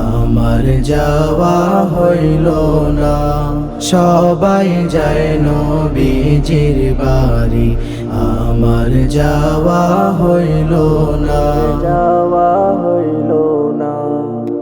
আমার যাওয়া হইল না। সবাই যায় নবীজির বাড়ি। আমার যাওয়া হইল না। যাওয়া হইল না।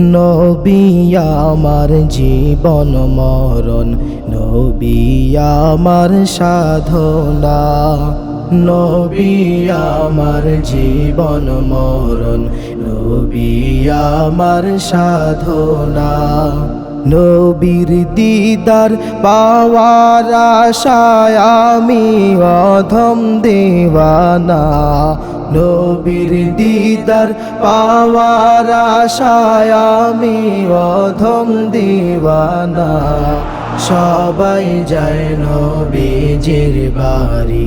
নবী আমার জীবন মরণ। নবী আমার সাধনা। নবী আমার জীবন মরণ, নবী আমার সাধনা। নবীর দিদার পাওয়ার আশায় আমি অধম দেওয়ানা। নবীর দিদার পাওয়ার আশায় আমি অধম দিওয়ানা। সবাই যায় নবীজির বাড়ি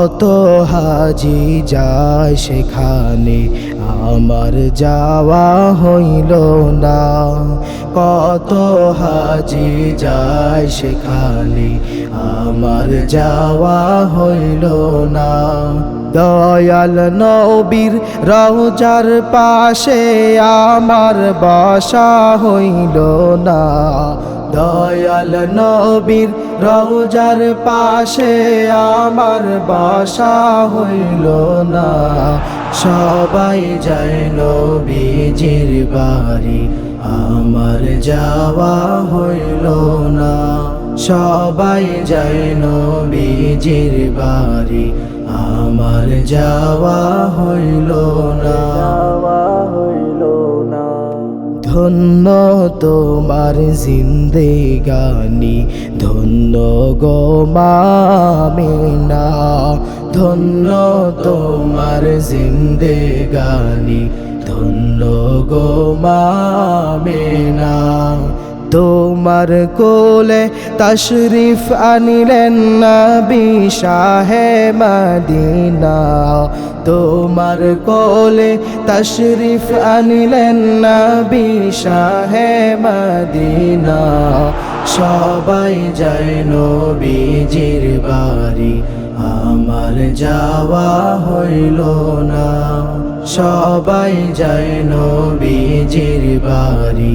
কত হাজি যায় সেখানে? আমার যাওয়া হইল না। কত হাজি যায় সেখানে? আমার যাওয়া হইল না। দয়াল নবীর রওজার পাশে আমার বাসা হইল না। দয়াল নবীর রওজার পাশে আমার বাসা হইল না। সবাই যায় নবীজির বাড়ি, আমার যাওয়া হইল না। সবাই যায় নবীজির বাড়ি আমার যাওয়া হইল না। হইল না। ধন্য তোমার জিন্দেগানি ধন্য গো মামিনা ধন্য তোমার জিন্দেগানি ধন্য গো মামিনা তোমার কোলে তশরিফ আনিলেন নবী শাহে মদিনা। তোমার কোলে তশরিফ আনিলেন নবী শাহে মদিনা। সবাই যায় নবীজির বাড়ি, আমার যাওয়া হইল না। সবাই যায় নবীজির বাড়ি